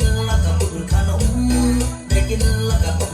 กินแล้วก็บอุ่นขนมได้กินแล้วก็